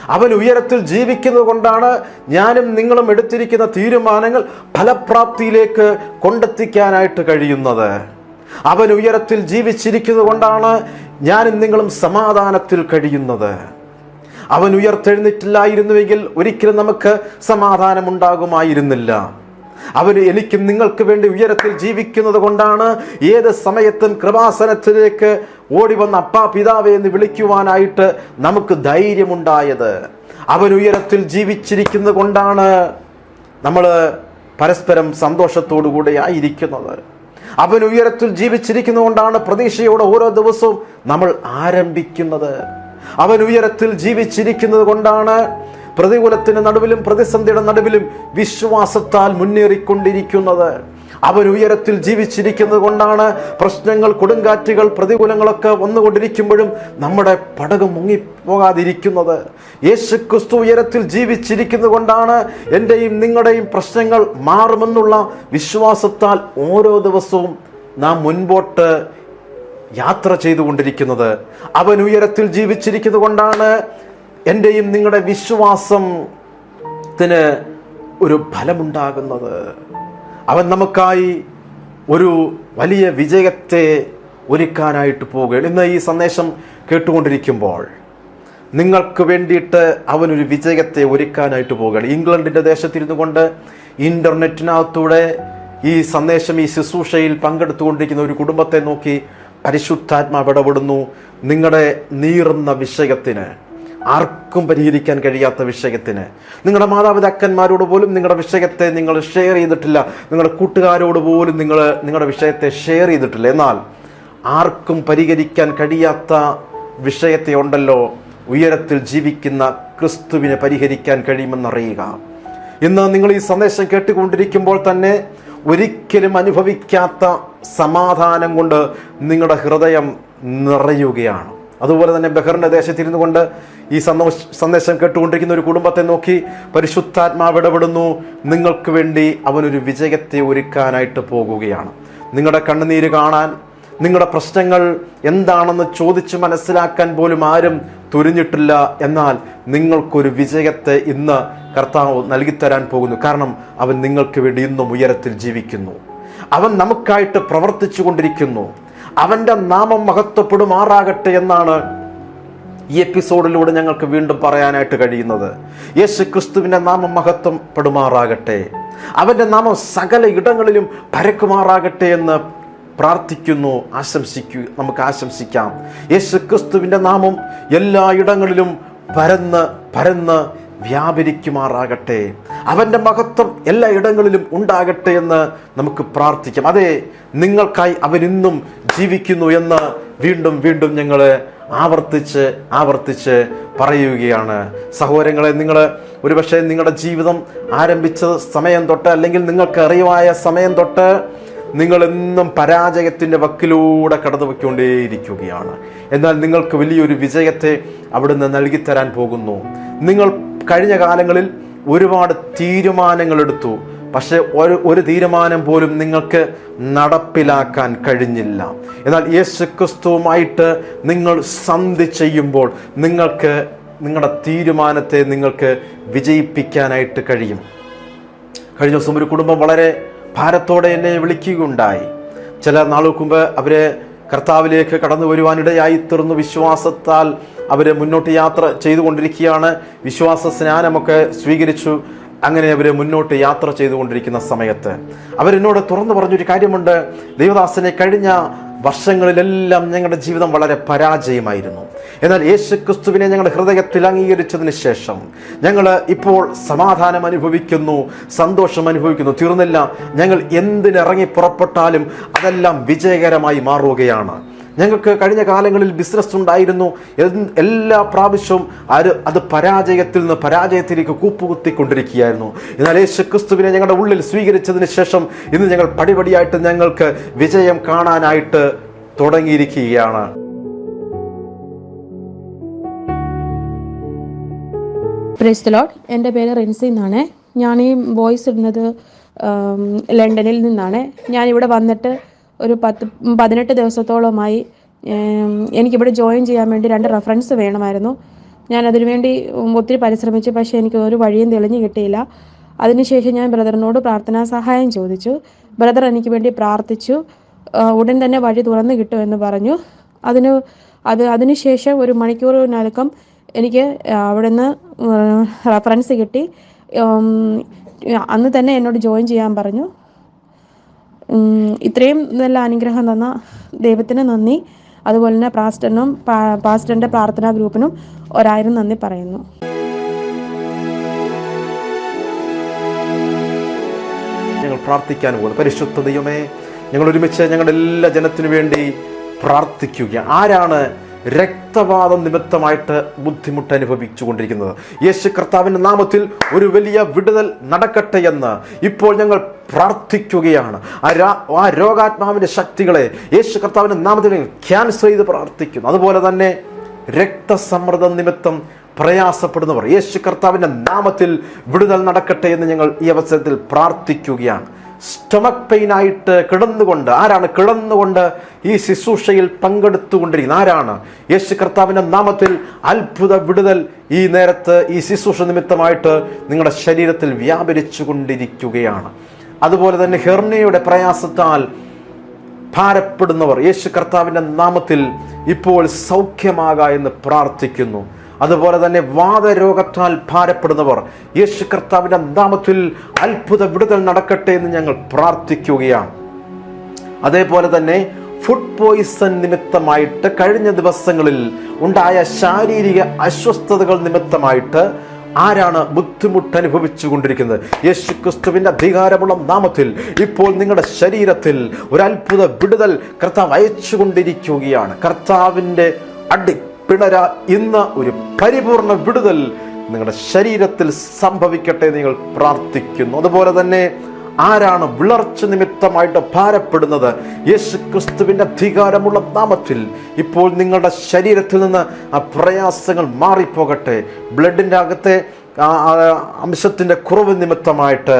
അവൻ ഉയരത്തിൽ ജീവിക്കുന്നത് കൊണ്ടാണ് ഞാനും നിങ്ങളും എടുത്തിരിക്കുന്ന തീരുമാനങ്ങൾ ഫലപ്രാപ്തിയിലേക്ക് കൊണ്ടെത്തിക്കാനായിട്ട് കഴിയുന്നത്. അവൻ ഉയരത്തിൽ ജീവിച്ചിരിക്കുന്നത് കൊണ്ടാണ് ഞാനും നിങ്ങളും സമാധാനത്തിൽ കഴിയുന്നത്. അവൻ ഉയർത്തെഴുന്നിട്ടില്ലായിരുന്നുവെങ്കിൽ ഒരിക്കലും നമുക്ക് സമാധാനമുണ്ടാകുമായിരുന്നില്ല. അവൻ എനിക്കും നിങ്ങൾക്ക് വേണ്ടി ഉയരത്തിൽ ജീവിക്കുന്നത് കൊണ്ടാണ് ഏത് സമയത്തും കൃപാസനത്തിലേക്ക് ഓടി വന്ന അപ്പാ പിതാവേ എന്ന് വിളിക്കുവാനായിട്ട് നമുക്ക് ധൈര്യമുണ്ടായത്. അവൻ ഉയരത്തിൽ ജീവിച്ചിരിക്കുന്നത് കൊണ്ടാണ് നമ്മൾ പരസ്പരം സന്തോഷത്തോടു കൂടെ ആയിരിക്കുന്നത്. അവൻ ഉയരത്തിൽ ജീവിച്ചിരിക്കുന്നതുകൊണ്ടാണ് പ്രതീക്ഷയോടെ ഓരോ ദിവസവും നമ്മൾ ആരംഭിക്കുന്നത്. അവൻ ഉയരത്തിൽ ജീവിച്ചിരിക്കുന്നത് കൊണ്ടാണ് പ്രതികൂലത്തിന് നടുവിലും പ്രതിസന്ധിയുടെ നടുവിലും വിശ്വാസത്താൽ മുന്നേറിക്കൊണ്ടിരിക്കുന്നത്. അവൻ ഉയരത്തിൽ ജീവിച്ചിരിക്കുന്നത് കൊണ്ടാണ് പ്രശ്നങ്ങൾ കൊടുങ്കാറ്റുകൾ പ്രതികൂലങ്ങളൊക്കെ വന്നുകൊണ്ടിരിക്കുമ്പോഴും നമ്മുടെ പടക് മുങ്ങിപ്പോകാതിരിക്കുന്നത്. യേശു ക്രിസ്തു ഉയരത്തിൽ ജീവിച്ചിരിക്കുന്നത് കൊണ്ടാണ് എന്റെയും നിങ്ങളുടെയും പ്രശ്നങ്ങൾ മാറുമെന്നുള്ള വിശ്വാസത്താൽ ഓരോ ദിവസവും നാം മുൻപോട്ട് യാത്ര ചെയ്തുകൊണ്ടിരിക്കുന്നത്. അവൻ ഉയരത്തിൽ ജീവിച്ചിരിക്കുന്നത് കൊണ്ടാണ് എന്റെയും നിങ്ങളുടെ വിശ്വാസത്തിന് ഒരു ഫലമുണ്ടാകുന്നത്. അവൻ നമുക്കായി ഒരു വലിയ വിജയത്തെ ഒരുക്കാനായിട്ട് പോവുകയാണ്. ഇന്ന് ഈ സന്ദേശം കേട്ടുകൊണ്ടിരിക്കുമ്പോൾ നിങ്ങൾക്ക് വേണ്ടിയിട്ട് അവനൊരു വിജയത്തെ ഒരുക്കാനായിട്ട് പോവുകയാണ്. ഇംഗ്ലണ്ടിന്റെ ദേശത്തിരുന്നു കൊണ്ട് ഇന്റർനെറ്റിനകത്തൂടെ ഈ സന്ദേശം ഈ ശുശ്രൂഷയിൽ പങ്കെടുത്തുകൊണ്ടിരിക്കുന്ന ഒരു കുടുംബത്തെ നോക്കി പരിശുദ്ധാത്മാവ് ഇടപെടുന്നു. നിങ്ങളുടെ നീറുന്ന വിഷയത്തിന് ആർക്കും പരിഹരിക്കാൻ കഴിയാത്ത വിഷയത്തിന് നിങ്ങളുടെ മാതാപിതാക്കന്മാരോട് പോലും നിങ്ങളുടെ വിഷയത്തെ നിങ്ങൾ ഷെയർ ചെയ്തിട്ടില്ല. നിങ്ങളുടെ കൂട്ടുകാരോട് പോലും നിങ്ങൾ നിങ്ങളുടെ വിഷയത്തെ ഷെയർ ചെയ്തിട്ടില്ല. എന്നാൽ ആർക്കും പരിഹരിക്കാൻ കഴിയാത്ത വിഷയത്തെ ഉണ്ടല്ലോ. ഉയരത്തിൽ ജീവിക്കുന്ന ക്രിസ്തുവിനെ പരിഹരിക്കാൻ കഴിയുമെന്നറിയുക. ഇന്ന് നിങ്ങൾ ഈ സന്ദേശം കേട്ടുകൊണ്ടിരിക്കുമ്പോൾ തന്നെ ഒരിക്കലും അനുഭവിക്കാത്ത സമാധാനം കൊണ്ട് നിങ്ങളുടെ ഹൃദയം നിറയുകയാണ്. അതുപോലെ തന്നെ ബഹറിന്റെ ദേശത്തിരുന്നു കൊണ്ട് ഈ സന്തോഷ സന്ദേശം കേട്ടുകൊണ്ടിരിക്കുന്ന ഒരു കുടുംബത്തെ നോക്കി പരിശുദ്ധാത്മാവ് ഇടപെടുന്നു. നിങ്ങൾക്ക് വേണ്ടി അവനൊരു വിജയത്തെ ഒരുക്കാനായിട്ട് പോകുകയാണ്. നിങ്ങളുടെ കണ്ണുനീര് കാണാൻ നിങ്ങളുടെ പ്രശ്നങ്ങൾ എന്താണെന്ന് ചോദിച്ച് മനസ്സിലാക്കാൻ പോലും ആരും തുരിഞ്ഞിട്ടില്ല എന്നാൽ നിങ്ങൾക്കൊരു വിജയത്തെ ഇന്ന് കർത്താവ് നൽകിത്തരാൻ പോകുന്നു. കാരണം അവൻ നിങ്ങൾക്ക് വേണ്ടി ഇന്നും ഉയരത്തിൽ ജീവിക്കുന്നു. അവൻ നമുക്കായിട്ട് പ്രവർത്തിച്ചു കൊണ്ടിരിക്കുന്നു. അവന്റെ നാമം മഹത്വപ്പെടുമാറാകട്ടെ എന്നാണ് ഈ എപ്പിസോഡിലൂടെ ഞങ്ങൾക്ക് വീണ്ടും പറയാനായിട്ട് കഴിയുന്നത്. യേശു ക്രിസ്തുവിന്റെ നാമം മഹത്വപ്പെടുമാറാകട്ടെ. അവന്റെ നാമം സകല ഇടങ്ങളിലും പരക്കുമാറാകട്ടെ എന്ന് പ്രാർത്ഥിക്കുന്നു ആശംസിക്കൂ നമുക്ക് ആശംസിക്കാം. യേശു ക്രിസ്തുവിന്റെ നാമം എല്ലാ ഇടങ്ങളിലും പരന്ന് പരന്ന് വ്യാപരിക്കുമാറാകട്ടെ. അവന്റെ മഹത്വം എല്ലാ ഇടങ്ങളിലും ഉണ്ടാകട്ടെ എന്ന് നമുക്ക് പ്രാർത്ഥിക്കാം. അതെ നിങ്ങൾക്കായി അവൻ ഇന്നും ജീവിക്കുന്നു എന്ന് വീണ്ടും വീണ്ടും ഞങ്ങൾ ആവർത്തിച്ച് ആവർത്തിച്ച് പറയുകയാണ്. സഹോദരങ്ങളെ നിങ്ങൾ ഒരുപക്ഷെ നിങ്ങളുടെ ജീവിതം ആരംഭിച്ച സമയം തൊട്ട് അല്ലെങ്കിൽ നിങ്ങൾക്ക് അറിവായ സമയം തൊട്ട് നിങ്ങൾ എന്നും പരാജയത്തിന്റെ വക്കിലൂടെ കടന്നു വയ്ക്കൊണ്ടേയിരിക്കുകയാണ് എന്നാൽ നിങ്ങൾക്ക് വലിയൊരു വിജയത്തെ അവിടുന്ന് നൽകിത്തരാൻ പോകുന്നു. നിങ്ങൾ കഴിഞ്ഞ കാലങ്ങളിൽ ഒരുപാട് തീരുമാനങ്ങൾ എടുത്തു പക്ഷേ ഒരു ഒരു തീരുമാനം പോലും നിങ്ങൾക്ക് നടപ്പിലാക്കാൻ കഴിഞ്ഞില്ല. എന്നാൽ യേശു ക്രിസ്തുവുമായിട്ട് നിങ്ങൾ സന്ധി ചെയ്യുമ്പോൾ നിങ്ങൾക്ക് നിങ്ങളുടെ തീരുമാനത്തെ നിങ്ങൾക്ക് വിജയിപ്പിക്കാനായിട്ട് കഴിയും. കഴിഞ്ഞ ദിവസം ഒരു കുടുംബം വളരെ ഭാരത്തോടെ എന്നെ വിളിക്കുകയുണ്ടായി. ചില നാളുകൾക്ക് മുമ്പ് അവരെ കർത്താവിലേക്ക് കടന്നു വരുവാനിടയായി തീർന്നു വിശ്വാസത്താൽ അവർ മുന്നോട്ട് യാത്ര ചെയ്തുകൊണ്ടിരിക്കുകയാണ്. വിശ്വാസ സ്നാനമൊക്കെ സ്വീകരിച്ചു. അങ്ങനെ അവർ മുന്നോട്ട് യാത്ര ചെയ്തുകൊണ്ടിരിക്കുന്ന സമയത്ത് അവരെന്നോട് തുറന്നു പറഞ്ഞൊരു കാര്യമുണ്ട്. ദേവദാസനെ കഴിഞ്ഞ വർഷങ്ങളിലെല്ലാം ഞങ്ങളുടെ ജീവിതം വളരെ പരാജയമായിരുന്നു. എന്നാൽ യേശു ക്രിസ്തുവിനെ ഞങ്ങളുടെ ഹൃദയത്തിൽ അംഗീകരിച്ചതിന് ശേഷം ഞങ്ങൾ ഇപ്പോൾ സമാധാനം അനുഭവിക്കുന്നു സന്തോഷം അനുഭവിക്കുന്നു. തീർന്നില്ല ഞങ്ങൾ എന്തിനിറങ്ങി പുറപ്പെട്ടാലും അതെല്ലാം വിജയകരമായി മാറുകയാണ്. ഞങ്ങൾക്ക് കഴിഞ്ഞ കാലങ്ങളിൽ ബിസിനസ് ഉണ്ടായിരുന്നു. എല്ലാ പ്രാവശ്യവും അത് അത് പരാജയത്തിൽ നിന്ന് പരാജയത്തിലേക്ക് കൂപ്പുകുത്തിക്കൊണ്ടിരിക്കുകയായിരുന്നു. എന്നാൽ യേശു ക്രിസ്തുവിനെ ഞങ്ങളുടെ ഉള്ളിൽ സ്വീകരിച്ചതിന് ശേഷം ഇന്ന് ഞങ്ങൾ പടിപടിയായിട്ട് ഞങ്ങൾക്ക് വിജയം കാണാനായിട്ട് തുടങ്ങിയിരിക്കുകയാണ്. പ്രൈസ് എന്റെ പേര് റിൻസി എന്നാണ്. ഞാൻ ഈ വോയിസ് ഇടുന്നത് ലണ്ടനിൽ നിന്നാണ്. ഞാനിവിടെ വന്നിട്ട് ഒരു പത്ത് പതിനെട്ട് ദിവസത്തോളമായി എനിക്കിവിടെ ജോയിൻ ചെയ്യാൻ വേണ്ടി രണ്ട് റെഫറൻസ് വേണമായിരുന്നു. ഞാൻ അതിനുവേണ്ടി വേണ്ടി ഒത്തിരി പരിശ്രമിച്ചു പക്ഷേ എനിക്ക് ഒരു വഴിയും തെളിഞ്ഞു കിട്ടിയില്ല. അതിനുശേഷം ഞാൻ ബ്രദറിനോട് പ്രാർത്ഥനാ സഹായം ചോദിച്ചു. ബ്രദർ എനിക്ക് വേണ്ടി പ്രാർത്ഥിച്ചു. ഉടൻ തന്നെ വഴി തുറന്നു കിട്ടുമെന്ന് പറഞ്ഞു. അതിന് അത് അതിനുശേഷം ഒരു മണിക്കൂറിനകം എനിക്ക് അവിടുന്ന് റെഫറൻസ് കിട്ടി. അന്ന് തന്നെ എന്നോട് ജോയിൻ ചെയ്യാൻ പറഞ്ഞു. ഇത്രയും നല്ല അനുഗ്രഹം തന്ന ദൈവത്തിന് നന്ദി. അതുപോലെ തന്നെ പ്രാസ്റ്റനും പാസ്റ്ററിന്റെ പ്രാർത്ഥനാ ഗ്രൂപ്പിനും ഒരായിരം നന്ദി പറയുന്നു. ഞങ്ങൾ പ്രാർത്ഥിക്കാൻ പോകുന്നു. പരിശുദ്ധ ദൈവമേ ഞങ്ങൾ ഒരുമിച്ച് ഞങ്ങളുടെ എല്ലാ ജനത്തിനു വേണ്ടി പ്രാർത്ഥിക്കുക ആരാണ് രക്തവാദം നിമിത്തമായിട്ട് ബുദ്ധിമുട്ട് അനുഭവിച്ചു കൊണ്ടിരിക്കുന്നത് യേശു കർത്താവിന്റെ നാമത്തിൽ ഒരു വലിയ വിടുതൽ നടക്കട്ടെ എന്ന് ഇപ്പോൾ ഞങ്ങൾ പ്രാർത്ഥിക്കുകയാണ്. ആ രാ- ആ രോഗാത്മാവിന്റെ ശക്തികളെ യേശു കർത്താവിന്റെ നാമത്തിൽ ക്യാൻസർ ചെയ്ത് പ്രാർത്ഥിക്കുന്നു. അതുപോലെ തന്നെ രക്തസമ്മർദ്ദം നിമിത്തം പ്രയാസപ്പെടുന്നവർ യേശു കർത്താവിന്റെ നാമത്തിൽ വിടുതൽ നടക്കട്ടെ എന്ന് ഞങ്ങൾ ഈ അവസരത്തിൽ പ്രാർത്ഥിക്കുകയാണ്. സ്റ്റൊമക് പെയിൻ ആയിട്ട് കിടന്നുകൊണ്ട് ആരാണ് കിടന്നുകൊണ്ട് ഈ ശുശ്രൂഷയിൽ പങ്കെടുത്തുകൊണ്ടിരിക്കുന്നത്? ആരാണ്? യേശു കർത്താവിന്റെ നാമത്തിൽ അത്ഭുത വിടുതൽ ഈ നേരത്ത് ഈ ശുശ്രൂഷ നിമിത്തമായിട്ട് നിങ്ങളുടെ ശരീരത്തിൽ വ്യാപരിച്ചു കൊണ്ടിരിക്കുകയാണ് അതുപോലെ തന്നെ ഹെർണിയുടെ പ്രയാസത്താൽ ഭാരപ്പെടുന്നവർ യേശു കർത്താവിന്റെ നാമത്തിൽ ഇപ്പോൾ സൗഖ്യമാകാ എന്ന് പ്രാർത്ഥിക്കുന്നു. അതുപോലെ തന്നെ വാദരോഗത്താൽ ഭാരപ്പെടുന്നവർ. യേശു കർത്താവിന്റെ നാമത്തിൽ അത്ഭുത വിടുതൽ നടക്കട്ടെ എന്ന് ഞങ്ങൾ പ്രാർത്ഥിക്കുകയാണ്. അതേപോലെ തന്നെ ഫുഡ് പോയിസൺ നിമിത്തമായിട്ട് കഴിഞ്ഞ ദിവസങ്ങളിൽ ഉണ്ടായ ശാരീരിക അസ്വസ്ഥതകൾ നിമിത്തമായിട്ട് ആരാണ് ബുദ്ധിമുട്ട് അനുഭവിച്ചു കൊണ്ടിരിക്കുന്നത്? യേശു ക്രിസ്തുവിന്റെ അധികാരമുള്ള നാമത്തിൽ ഇപ്പോൾ നിങ്ങളുടെ ശരീരത്തിൽ ഒരു വിടുതൽ കർത്താവ് അയച്ചുകൊണ്ടിരിക്കുകയാണ് കർത്താവിന്റെ അടി പിണര ഇന്ന് ഒരു പരിപൂർണ വിടുതൽ നിങ്ങളുടെ ശരീരത്തിൽ സംഭവിക്കട്ടെ നിങ്ങൾ പ്രാർത്ഥിക്കുന്നു. അതുപോലെ തന്നെ ആരാണ് വിളർച്ച നിമിത്തമായിട്ട് ഭാരപ്പെടുന്നത്? യേശു ക്രിസ്തുവിന്റെ അധികാരമുള്ള നാമത്തിൽ ഇപ്പോൾ നിങ്ങളുടെ ശരീരത്തിൽ നിന്ന് ആ പ്രയാസങ്ങൾ മാറിപ്പോകട്ടെ. ബ്ലഡിന്റെ അകത്തെ അംശത്തിന്റെ കുറവ് നിമിത്തമായിട്ട്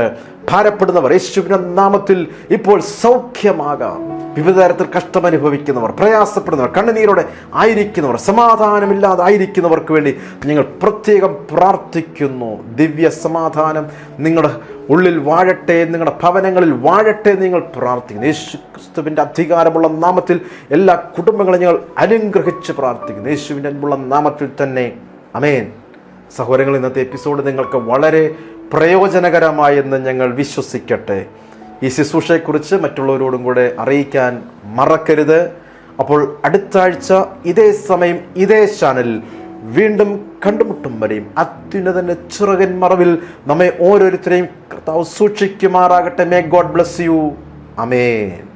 ഭാരപ്പെടുന്നവർ യേശുവിന്റെ നാമത്തിൽ ഇപ്പോൾ സൗഖ്യമാകാം. വിവിധ തരത്തിൽ കഷ്ടമനുഭവിക്കുന്നവർ പ്രയാസപ്പെടുന്നവർ കണ്ണുനീരോടെ ആയിരിക്കുന്നവർ സമാധാനമില്ലാതെ ആയിരിക്കുന്നവർക്ക് വേണ്ടി നിങ്ങൾ പ്രത്യേകം പ്രാർത്ഥിക്കുന്നു. ദിവ്യ സമാധാനം നിങ്ങളുടെ ഉള്ളിൽ വാഴട്ടെ നിങ്ങളുടെ ഭവനങ്ങളിൽ വാഴട്ടെ നിങ്ങൾ പ്രാർത്ഥിക്കുന്നു. യേശുക്രിസ്തുവിന്റെ അധികാരമുള്ള നാമത്തിൽ എല്ലാ കുടുംബങ്ങളും ഞങ്ങൾ അനുഗ്രഹിച്ച് പ്രാർത്ഥിക്കുന്നു. യേശുവിന്റെ അൻപുള്ള നാമത്തിൽ തന്നെ. അമേൻ സഹോദരങ്ങൾ ഇന്നത്തെ എപ്പിസോഡ് നിങ്ങൾക്ക് വളരെ പ്രയോജനകരമായെന്ന് ഞങ്ങൾ വിശ്വസിക്കട്ടെ. ഈ ശുശ്രൂഷയെക്കുറിച്ച് മറ്റുള്ളവരോടും കൂടെ അറിയിക്കാൻ മറക്കരുത്. അപ്പോൾ അടുത്ത ആഴ്ച ഇതേ സമയം ഇതേ ചാനലിൽ വീണ്ടും കണ്ടുമുട്ടും വരെയും. അത്യുന്നത ചിറകൻ മറവിൽ നമ്മെ ഓരോരുത്തരെയും കർത്താവ് സൂക്ഷിക്കുമാറാകട്ടെ. May God bless you amen